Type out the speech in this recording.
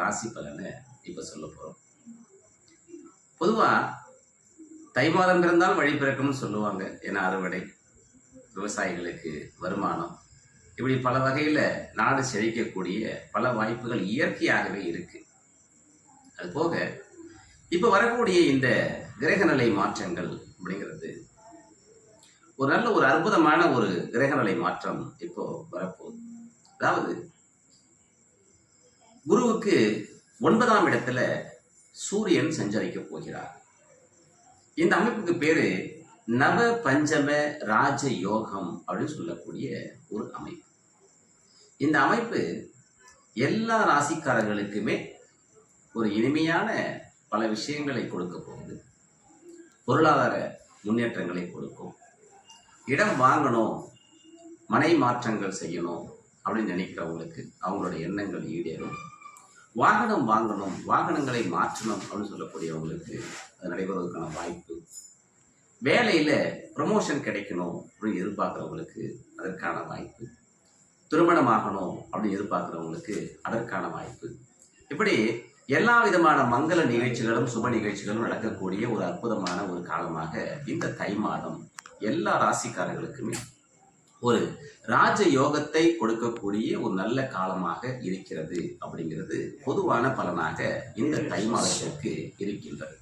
ராசி பலனை இப்போ சொல்ல போறோம். பொதுவா தை மாதம் பிறந்தால் வழி பிறக்கும்னு சொல்லுவாங்க. ஏன்னா அறுவடை விவசாயிகளுக்கு வருமானம். இப்படி பல வகையில நாடு செழிக்கக்கூடிய பல வாய்ப்புகள் இயற்கையாகவே இருக்கு. அது போக இப்ப வரக்கூடிய இந்த கிரகநிலை மாற்றங்கள் அப்படிங்கிறது ஒரு நல்ல ஒரு அற்புதமான ஒரு கிரகநிலை மாற்றம் இப்போ வரப்போகுது. அதாவது குருவுக்கு ஒன்பதாம் இடத்துல சூரியன் சஞ்சரிக்க போகிறார். இந்த அமைப்புக்கு பேரு நவ பஞ்சம ராஜ யோகம் அப்படின்னு சொல்லக்கூடிய ஒரு அமைப்பு. இந்த அமைப்பு எல்லா ராசிக்காரர்களுக்குமே ஒரு இனிமையான பல விஷயங்களை கொடுக்க போகுது. பொருளாதார முன்னேற்றங்களை கொடுக்கும். இடம் வாங்கணும் மனை மாற்றங்கள் செய்யணும் அப்படின்னு நினைக்கிறவங்களுக்கு அவங்களோட எண்ணங்கள் ஈடேறும். வாகனம் வாங்கணும் வாகனங்களை மாற்றணும் அப்படின்னு சொல்லக்கூடியவங்களுக்கு அது நடைபெறுவதற்கான வாய்ப்பு. வேலையில் ப்ரமோஷன் கிடைக்கணும் அப்படின்னு எதிர்பார்க்குறவங்களுக்கு அதற்கான வாய்ப்பு. திருமணமாகணும் அப்படின்னு எதிர்பார்க்குறவங்களுக்கு அதற்கான வாய்ப்பு. இப்படி எல்லா விதமான மங்கள நிகழ்ச்சிகளும் சுப நிகழ்ச்சிகளும் நடக்கக்கூடிய ஒரு அற்புதமான ஒரு காலமாக இந்த தை மாதம் எல்லா ராசிக்காரர்களுக்குமே ஒரு ராஜ யோகத்தை கொடுக்கக்கூடிய ஒரு நல்ல காலமாக இருக்கிறது அப்படிங்கிறது பொதுவான பலனாக இந்த தை மாதத்திற்கு இருக்கின்றது.